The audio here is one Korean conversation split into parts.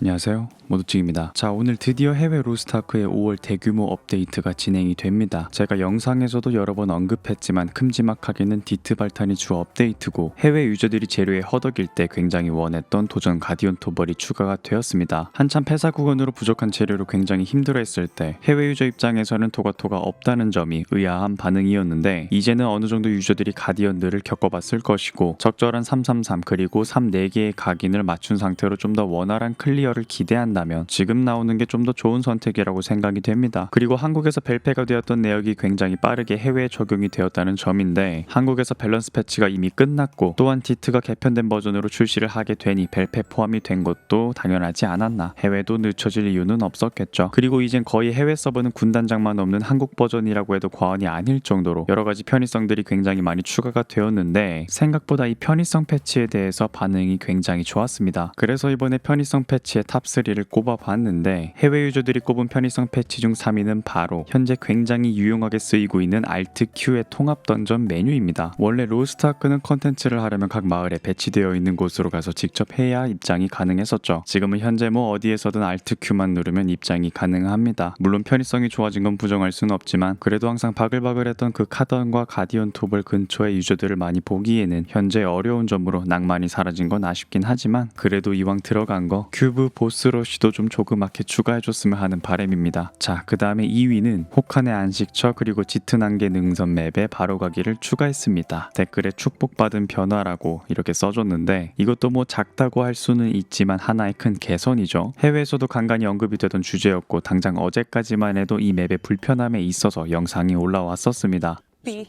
안녕하세요. 모두찡입니다. 자 오늘 드디어 해외 로스타크의 5월 대규모 업데이트가 진행이 됩니다. 제가 영상에서도 여러 번 언급했지만 큼지막하게는 디트 발탄이 주 업데이트고 해외 유저들이 재료에 허덕일 때 굉장히 원했던 도전 가디언 토벌이 추가가 되었습니다. 한참 폐사 구간으로 부족한 재료로 굉장히 힘들어했을 때 해외 유저 입장에서는 토가토가 없다는 점이 의아한 반응이었는데 이제는 어느 정도 유저들이 가디언들을 겪어봤을 것이고 적절한 333 그리고 3 4개의 각인을 맞춘 상태로 좀 더 원활한 클리어 를 기대한다면 지금 나오는 게 좀 더 좋은 선택이라고 생각이 됩니다. 그리고 한국에서 벨페가 되었던 내역이 굉장히 빠르게 해외에 적용이 되었다는 점인데 한국에서 밸런스 패치가 이미 끝났고 또한 디트가 개편된 버전으로 출시를 하게 되니 벨페 포함이 된 것도 당연하지 않았나 해외도 늦춰질 이유는 없었겠죠. 그리고 이젠 거의 해외 서버는 군단장만 없는 한국 버전이라고 해도 과언이 아닐 정도로 여러 가지 편의성들이 굉장히 많이 추가가 되었는데 생각보다 이 편의성 패치에 대해서 반응이 굉장히 좋았습니다. 그래서 이번에 편의성 패치 의 탑3를 꼽아봤는데 해외 유저들이 꼽은 편의성 패치 중 3위는 바로 현재 굉장히 유용하게 쓰이고 있는 Alt Q의 통합 던전 메뉴입니다. 원래 로스트아크는 컨텐츠를 하려면 각 마을에 배치되어 있는 곳으로 가서 직접 해야 입장이 가능했었죠. 지금은 현재 뭐 어디에서든 Alt Q만 누르면 입장이 가능합니다. 물론 편의성이 좋아진 건 부정할 수는 없지만 그래도 항상 바글바글했던 그 카던과 가디언 톱을 근처의 유저들을 많이 보기에는 현재 어려운 점으로 낭만이 사라진 건 아쉽긴 하지만 그래도 이왕 들어간 거 큐브 보스러시도 좀 조그맣게 추가해줬으면 하는 바람입니다. 자, 그 다음에 2위는 혹한의 안식처 그리고 짙은 안개 능선 맵에 바로가기를 추가했습니다. 댓글에 축복받은 변화라고 이렇게 써줬는데 이것도 뭐 작다고 할 수는 있지만 하나의 큰 개선이죠. 해외에서도 간간히 언급이 되던 주제였고 당장 어제까지만 해도 이 맵의 불편함에 있어서 영상이 올라왔었습니다. We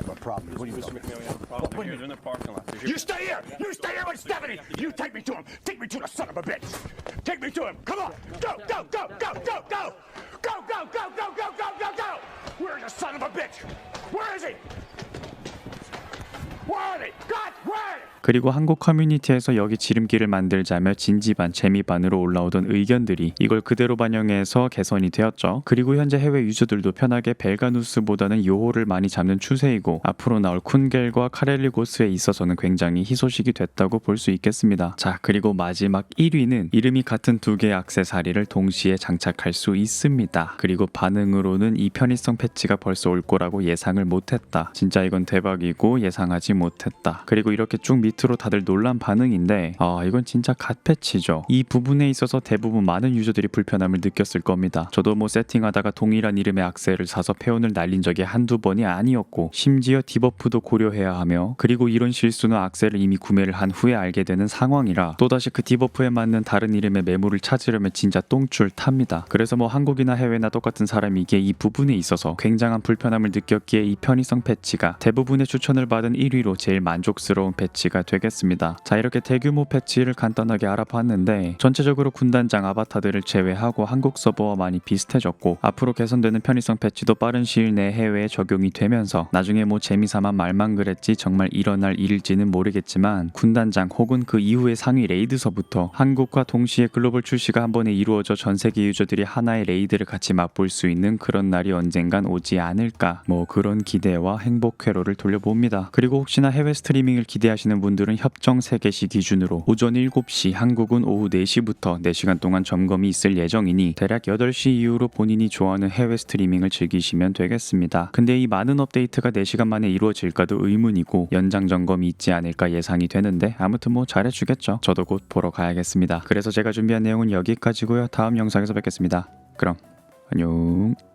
have a problem, Mouse. My problem is What do you Mr. McMahon? Have a problem. Here, they're in the parking lot. You stay here! You stay here with Stephanie! You take me to him! Take me to the son of a bitch! Take me to him! Come on! Go, go, go, go, go, go! Go, go, go, go, go, go, go, go! Where's the son of a bitch? Where is he? Where are they? God, where are they? 그리고 한국 커뮤니티에서 여기 지름길을 만들자며 진지 반, 재미 반으로 올라오던 의견들이 이걸 그대로 반영해서 개선이 되었죠. 그리고 현재 해외 유저들도 편하게 벨가누스보다는 요호를 많이 잡는 추세이고 앞으로 나올 쿤겔과 카렐리고스에 있어서는 굉장히 희소식이 됐다고 볼 수 있겠습니다. 자, 그리고 마지막 1위는 이름이 같은 두 개의 악세사리를 동시에 장착할 수 있습니다. 그리고 반응으로는 이 편의성 패치가 벌써 올 거라고 예상을 못했다. 진짜 이건 대박이고 예상하지 못했다. 그리고 이렇게 쭉 밑 으로 다들 놀란 반응인데 아 이건 진짜 갓 패치죠. 이 부분에 있어서 대부분 많은 유저들이 불편함을 느꼈을 겁니다. 저도 뭐 세팅하다가 동일한 이름의 악세를 사서 페온을 날린 적이 한두 번이 아니었고 심지어 디버프도 고려해야 하며 그리고 이런 실수는 악세를 이미 구매를 한 후에 알게 되는 상황이라 또다시 그 디버프에 맞는 다른 이름의 매물을 찾으려면 진짜 똥줄 탑니다. 그래서 뭐 한국이나 해외나 똑같은 사람이기에 이 부분에 있어서 굉장한 불편함을 느꼈기에 이 편의성 패치가 대부분의 추천을 받은 1위로 제일 만족스러운 패치가 되겠습니다. 자 이렇게 대규모 패치를 간단하게 알아봤는데 전체적으로 군단장 아바타들을 제외하고 한국 서버와 많이 비슷해졌고 앞으로 개선되는 편의성 패치도 빠른 시일 내에 해외에 적용이 되면서 나중에 뭐 재미삼아 말만 그랬지 정말 일어날 일일지는 모르겠지만 군단장 혹은 그 이후의 상위 레이드서부터 한국과 동시에 글로벌 출시가 한 번에 이루어져 전 세계 유저들이 하나의 레이드를 같이 맛볼 수 있는 그런 날이 언젠간 오지 않을까 뭐 그런 기대와 행복 회로를 돌려봅니다. 그리고 혹시나 해외 스트리밍을 기대하시는 분들은 협정 3개시 기준으로 오전 7시 한국은 오후 4시부터 4시간 동안 점검이 있을 예정이니 대략 8시 이후로 본인이 좋아하는 해외 스트리밍을 즐기시면 되겠습니다. 근데 이 많은 업데이트가 4시간 만에 이루어질까도 의문이고 연장 점검이 있지 않을까 예상이 되는데 아무튼 뭐 잘해주겠죠. 저도 곧 보러 가야겠습니다. 그래서 제가 준비한 내용은 여기까지고요. 다음 영상에서 뵙겠습니다. 그럼 안녕.